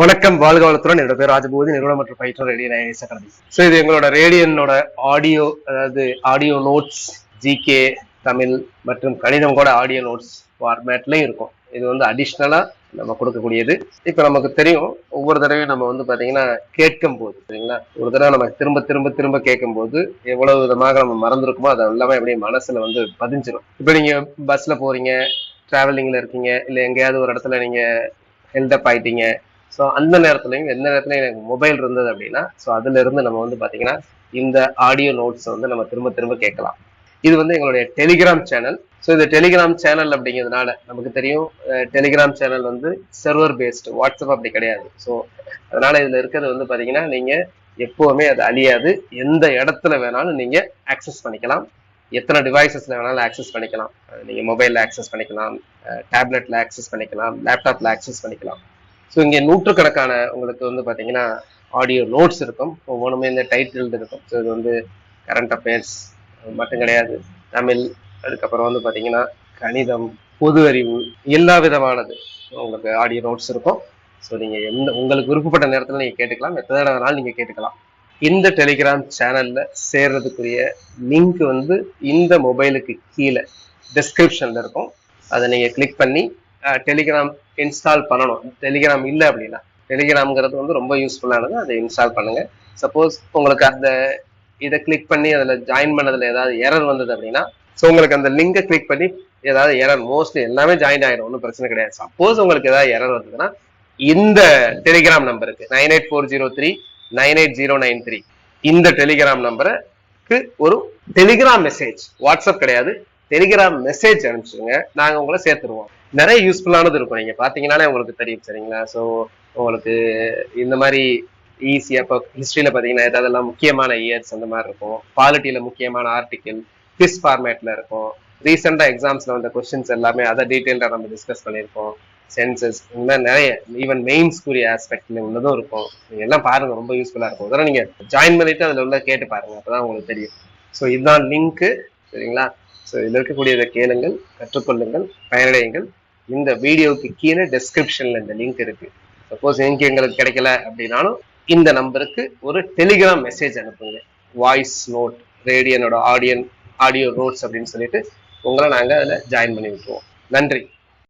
வணக்கம் வாழ்க வளத்துடன். என்னோட பேர் ராஜபூதி நிறுவனம் மற்றும் பயிற்று ரேடியோ ஐஎஸ் அகாடமி. ஸோ இது எங்களோட ரேடியனோட ஆடியோ அதாவது ஆடியோ நோட்ஸ் ஜிகே தமிழ் மற்றும் கணிதம் கூட ஆடியோ நோட்ஸ் ஃபார்மேட்லயும் இருக்கும். இது வந்து அடிஷ்னலா நம்ம கொடுக்கக்கூடியது. இப்போ நமக்கு தெரியும் ஒவ்வொரு தடவையும் நம்ம வந்து பாத்தீங்கன்னா கேட்கும் போது சரிங்களா? ஒரு தடவை நம்ம திரும்ப திரும்ப திரும்ப கேட்கும் போது எவ்வளவு விதமாக நம்ம மறந்துருக்குமோ அது எல்லாமே அப்படியே மனசுல வந்து பதிஞ்சிடும் இப்போ நீங்க பஸ்ல போறீங்க டிராவலிங்ல இருக்கீங்க இல்ல எங்கேயாவது ஒரு இடத்துல நீங்க ஹெல்டப் ஆயிட்டீங்க ஸோ அந்த நேரத்துலையும் எந்த நேரத்துலையும் எனக்கு மொபைல் இருந்தது அப்படின்னா ஸோ அதுல இருந்து நம்ம வந்து பாத்தீங்கன்னா இந்த ஆடியோ நோட்ஸை வந்து நம்ம திரும்ப திரும்ப கேட்கலாம். இது வந்து எங்களுடைய டெலிகிராம் சேனல் ஸோ இந்த டெலிகிராம் சேனல் அப்படிங்கிறதுனால நமக்கு தெரியும் டெலிகிராம் சேனல் வந்து சர்வர் பேஸ்டு வாட்ஸ்அப் அப்படி கிடையாது. ஸோ அதனால இதுல இருக்கிறது வந்து பாத்தீங்கன்னா நீங்க எப்பவுமே அது அழியாது. எந்த இடத்துல வேணாலும் நீங்க ஆக்சஸ் பண்ணிக்கலாம். எத்தனை டிவைசஸ்ல வேணாலும் ஆக்சஸ் பண்ணிக்கலாம். அஹ் நீங்க மொபைல்ல ஆக்சஸ் பண்ணிக்கலாம். டேப்லெட்ல ஆக்சஸ் பண்ணிக்கலாம். லேப்டாப்ல ஆக்சஸ் பண்ணிக்கலாம். ஸோ இங்கே நூற்றுக்கணக்கான உங்களுக்கு வந்து பார்த்தீங்கன்னா ஆடியோ நோட்ஸ் இருக்கும். ஒவ்வொன்றுமே இந்த டைட்டில் இருக்கும். ஸோ இது வந்து கரண்ட் அஃபேர்ஸ் மட்டும் கிடையாது. தமிழ் அதுக்கப்புறம் வந்து பார்த்தீங்கன்னா கணிதம் பொது அறிவு எல்லா விதமானது உங்களுக்கு ஆடியோ நோட்ஸ் இருக்கும். ஸோ நீங்கள் எந்த உங்களுக்கு விருப்பப்பட்ட நேரத்தில் நீங்கள் கேட்டுக்கலாம். எத்தனை தடவை வேணாலும் நீங்கள் கேட்டுக்கலாம். இந்த டெலிகிராம் சேனலில் சேர்றதுக்குரிய லிங்க் வந்து இந்த மொபைலுக்கு கீழே டிஸ்கிரிப்ஷனில் இருக்கும். அதை நீங்கள் கிளிக் பண்ணி டெலிகிராம் இன்ஸ்டால் பண்ணணும். டெலிகிராம் இல்லை அப்படின்னா. டெலிகிராம்ங்கிறது வந்து ரொம்ப யூஸ்ஃபுல்லானது அதை இன்ஸ்டால் பண்ணுங்க. சப்போஸ் உங்களுக்கு அந்த இதை கிளிக் பண்ணி அதில் ஜாயின் பண்ணதுல ஏதாவது எரர் வந்தது அப்படின்னா ஸோ உங்களுக்கு அந்த லிங்கை கிளிக் பண்ணி ஏதாவது எரர் மோஸ்ட்லி எல்லாமே ஜாயின் ஆகிடும் ஒன்றும் பிரச்சனை கிடையாது. சப்போஸ் உங்களுக்கு ஏதாவது எரர் வந்ததுன்னா இந்த டெலிகிராம் நம்பருக்கு nine eight four zero three nine eight zero nine three இந்த டெலிகிராம் நம்பருக்கு ஒரு டெலிகிராம் மெசேஜ் வாட்ஸ்அப் கிடையாது. டெலிகிராம் மெசேஜ் அனுப்பிச்சுங்க நாங்கள் உங்களை சேர்த்துருவோம். நிறைய யூஸ்ஃபுல்லானது இருக்கும். நீங்க பாத்தீங்கன்னாலே உங்களுக்கு தெரியும் சரிங்களா? ஸோ உங்களுக்கு இந்த மாதிரி ஈஸியா இப்போ ஹிஸ்டரியில பாத்தீங்கன்னா ஏதாவதெல்லாம் முக்கியமான இயர்ஸ் அந்த மாதிரி இருக்கும். பாலிட்டியில முக்கியமான ஆர்டிகிள் கிஸ் ஃபார்மேட்ல இருக்கும். ரீசெண்டா எக்ஸாம்ஸ்ல வந்த கொஸ்டின்ஸ் எல்லாமே அதை டீட்டெயில்டா நம்ம டிஸ்கஸ் பண்ணியிருக்கோம். சென்சஸ் இந்த மாதிரி நிறைய ஈவன் மெயின்ஸ்க்குரிய ஆஸ்பெக்ட்ல உள்ளதும் இருக்கும். நீங்க எல்லாம் பாருங்க ரொம்ப யூஸ்ஃபுல்லா இருக்கும். அதெல்லாம் நீங்க ஜாயின் பண்ணிட்டு அதுல உள்ள கேட்டு பாருங்க அப்பதான் உங்களுக்கு தெரியும். ஸோ இதுதான் லிங்க் சரிங்களா? ஸோ இதில் இருக்கக்கூடியதை கேளுங்கள் கற்றுக்கொள்ளுங்கள் பயனடையுங்கள். இந்த வீடியோவுக்கு கீழே டெஸ்கிரிப்ஷன்ல இந்த லிங்க் இருக்கு. சப்போஸ் லிங்க் எங்களுக்கு கிடைக்கல அப்படின்னாலும் இந்த நம்பருக்கு ஒரு டெலிகிராம் மெசேஜ் அனுப்புங்க. வாய்ஸ் நோட் ரேடியனோட ஆடியன் ஆடியோ நோட்ஸ் அப்படின்னு சொல்லிட்டு உங்களை நாங்கள் அதில் ஜாயின் பண்ணி விட்டுருவோம். நன்றி.